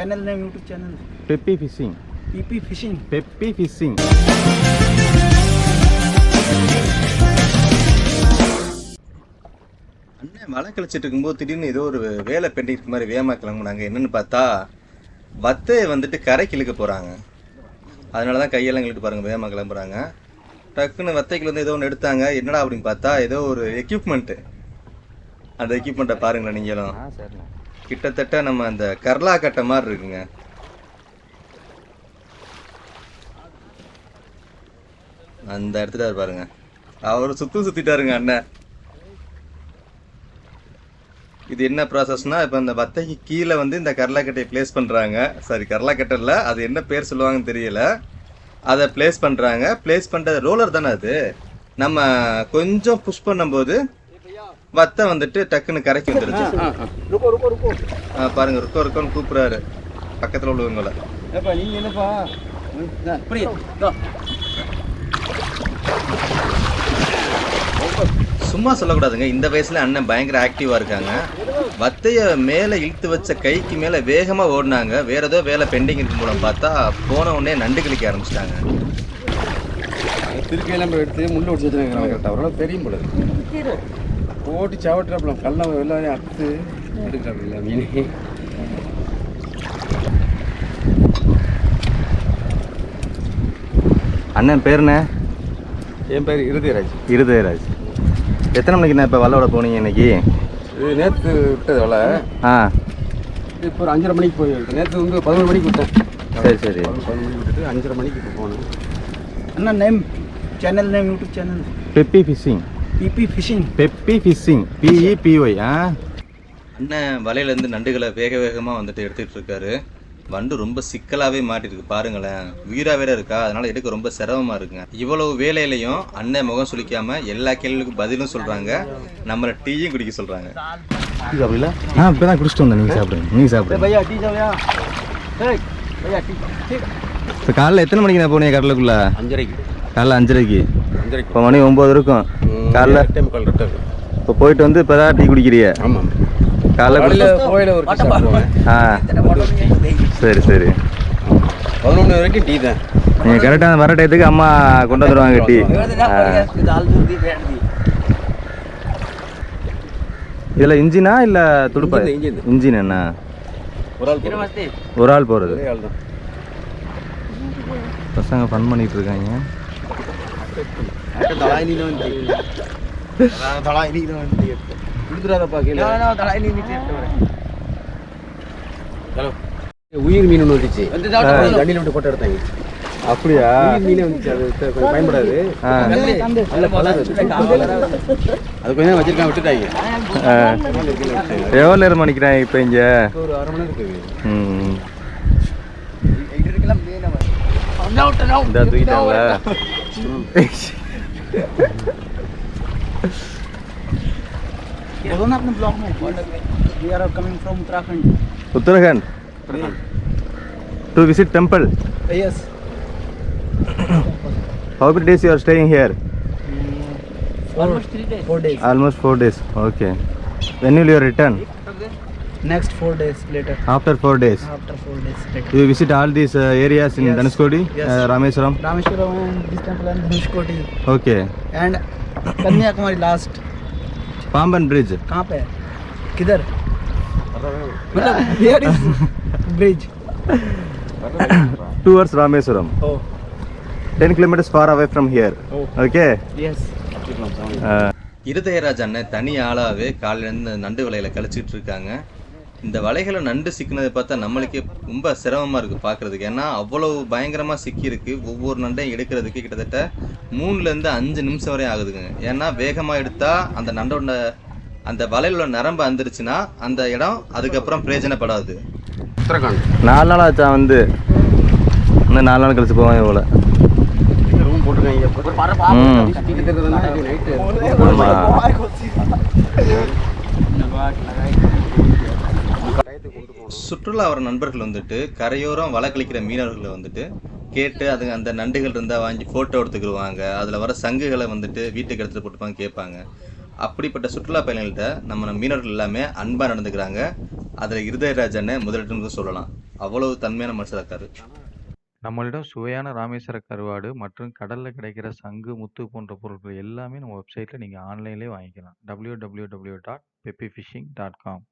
Channel name YouTube channel peppy fishing peppy fishing peppy fishing அண்ணன் மழை கழிச்சிட்டு இருக்கும்போது திடீர்னு ஏதோ ஒரு வேலை பெண்டிட்டு மாதிரி வேகமாக கிளம்புனாங்க என்னென்னு பார்த்தா வத்தையை வந்துட்டு கரைக்கு இழுக்க போகிறாங்க அதனால தான் கையெல்லாம் இழுட்டு பாருங்கள் வேகமாக கிளம்புறாங்க டக்குன்னு வத்தைக்குள்ள வந்து ஏதோ ஒன்று எடுத்தாங்க என்னடா அப்படின்னு பார்த்தா ஏதோ ஒரு எக்யூப்மெண்ட்டு அந்த எக்யூப்மெண்ட்டை பாருங்களேன் நீங்களும் சரிண்ணா கிட்டத்தட்ட நம்ம அந்த கர்லா கட்ட மாதிரி இருக்குங்க அந்த இடத்துல பாருங்க அவர் சுத்து சுத்திட்டாருங்க அண்ணன் இது என்ன ப்ராசஸ்னா இப்போ இந்த வத்தைக்கு கீழே வந்து இந்த கரலாக்கட்டையை பிளேஸ் பண்ணுறாங்க சாரி கரலாக்கட்டை இல்லை அது என்ன பேர் சொல்லுவாங்கன்னு தெரியல அதை பிளேஸ் பண்ணுறாங்க பிளேஸ் பண்ணுறது ரோலர் தானே அது நம்ம கொஞ்சம் புஷ் பண்ணும்போது வத்தை வந்துட்டு டக்குன்னு கரைக்கி வந்துருச்சு பாருங்க ருக்கோ ருக்கோன்னு கூப்பிடுறாரு பக்கத்தில் உள்ளவங்கள சும்மா சொல்லக்கூடாதுங்க இந்த வயசுல அண்ணன் பயங்கர ஆக்டிவா இருக்காங்க வத்தைய மேல இழுத்து வச்ச கைக்கு மேல வேகமா ஓடினாங்க வேற ஏதோ வேலை பெண்டிங் இருக்கு மூலம் பார்த்தா போன உடனே நண்டு கிளிக்க ஆரம்பிச்சிட்டாங்க திருக்கையெல்லாம் எடுத்து முள்ளு ஒடிச்சு தெரியும் போல போட்டு சவட்டுறாப்புலாம் கல்ல எல்லாரையும் அறுத்து எடுக்கிறாப்புல மீன் அண்ணன் பேர் என்ன என் பேர் இருதயராஜ் இருதயராஜ் எத்தனை மணிக்கு நான் இப்போ வல்லோட போனீங்க இன்னைக்கு இது நேற்று விட்டது வலை ஆ இப்போ ஒரு அஞ்சரை மணிக்கு போய் நேற்று வந்து பதினொரு மணிக்கு விட்டேன் சரி சரி பதினொரு மணிக்கு விட்டுட்டு அஞ்சரை மணிக்கு இப்போ போனேன் அண்ணா name channel name YouTube channel peppy fishing peppy fishing peppy fishing P E P Y ah அண்ணன் வலையிலேருந்து நண்டுகளை வேக வேகமாக வந்துட்டு எடுத்துகிட்டு இருக்காரு வண்டு ரொம்ப சிக்கலாகவே மாட்டிருக்கு பாருங்களேன் உயிராக வேற இருக்கா அதனால் எடுக்க ரொம்ப சிரமமாக இருக்குங்க இவ்வளவு வேலையிலையும் அண்ணன் முகம் சுளிக்காமல் எல்லா கேள்விகளுக்கும் பதிலும் சொல்கிறாங்க நம்மளை டீயும் குடிக்க சொல்கிறாங்க ஆ இப்போ குடிச்சிட்டு வந்தேன் நீங்கள் சாப்பிடுங்க நீ சாப்பிடுங்க பையா காலைல எத்தனை மணிக்கு நான் போனேன் கடலுக்குள்ள அஞ்சரைக்கு காலைல அஞ்சரைக்கு இப்போ மணி ஒம்பது இருக்கும் காலைல இப்போ போயிட்டு வந்து இப்போ டீ குடிக்கிறிய ஆமாம் காலைல போயிட சரி சரி பதினொன்று வரைக்கும் டீ தான் நீங்கள் கரெக்டாக வர டயத்துக்கு அம்மா கொண்டு வந்துடுவாங்க டீ இதில் இன்ஜினா இல்லை துடுப்பா இன்ஜின் என்ன ஒரு ஆள் போகிறது பசங்க ஃபன் பண்ணிகிட்டு இருக்காங்க தலாய் உயிர் மீன் வந்துச்சு தண்ணியில விட்டு போட்டோ எடுத்தாங்க அப்படியா மீனே வந்துச்சு அது கொஞ்சம் பயன்படாது அது கொஞ்சம் வச்சிருக்காங்க விட்டுட்டாங்க எவ்வளவு நேரம் மணிக்கிறாங்க இப்போ இங்க ஒரு அரை மணி இருக்குது Não, não, We are coming from Uttarakhand. Uttarakhand? Yes. To visit temple? Yes. How many days you are staying here? Mm, almost 3 days. 4 days. Almost 4 days. Okay. When will you return? next 4 days later after four days after 4 days later you visit all these uh, areas in Yes. dhanushkodi Yes. uh, rameswaram Rameswaram and this temple and Dhanushkodi okay and Kanyakumari last pamban bridge कहाँ पे है किधर मतलब where is bridge towards rameswaram oh 10 kilometers far away from here Oh. okay yes uh, Irudayaraj அண்ணன் தனி ஆளாவே காலையில இருந்து நண்டு வலையில கழிச்சிட்டு இருக்காங்க இந்த வலைகளை நண்டு சிக்கினதை பார்த்தா நம்மளுக்கே ரொம்ப சிரமமாக இருக்குது பார்க்குறதுக்கு ஏன்னா அவ்வளோ பயங்கரமாக சிக்கியிருக்கு ஒவ்வொரு நண்டையும் எடுக்கிறதுக்கு கிட்டத்தட்ட மூணுலேருந்து அஞ்சு நிமிஷம் வரையும் ஆகுதுங்க ஏன்னா வேகமாக எடுத்தால் அந்த நண்டோட அந்த வலையில நரம்பு வந்துருச்சுன்னா அந்த இடம் அதுக்கப்புறம் பிரயோஜனப்படாது நாலு நாள் ஆச்சா வந்து இன்னும் நாலு நாள் கழிச்சு போவேன் இவ்வளோ போட்டிருக்காங்க சுற்றுலா வர நண்பர்கள் வந்துட்டு கரையோரம் வளக்களிக்கிற மீனவர்களை வந்துட்டு கேட்டு அது அந்த நண்டுகள் இருந்தால் வாங்கி ஃபோட்டோ எடுத்துக்கிடுவாங்க அதில் வர சங்குகளை வந்துட்டு வீட்டுக்கு எடுத்துகிட்டு போட்டுப்பாங்க கேட்பாங்க அப்படிப்பட்ட சுற்றுலா பயணிகள்கிட்ட நம்ம மீனவர்கள் எல்லாமே அன்பாக நடந்துக்கிறாங்க அதில் இருதயராஜன்னு முதலிடம் சொல்லலாம் அவ்வளவு தன்மையான மனுஷராக இருக்காரு நம்மளிடம் சுவையான ராமேஸ்வர கருவாடு மற்றும் கடலில் கிடைக்கிற சங்கு முத்து போன்ற பொருட்கள் எல்லாமே நம்ம வெப்சைட்டில் நீங்கள் ஆன்லைன்லேயே வாங்கிக்கலாம் W W W dot peppy fishing dot com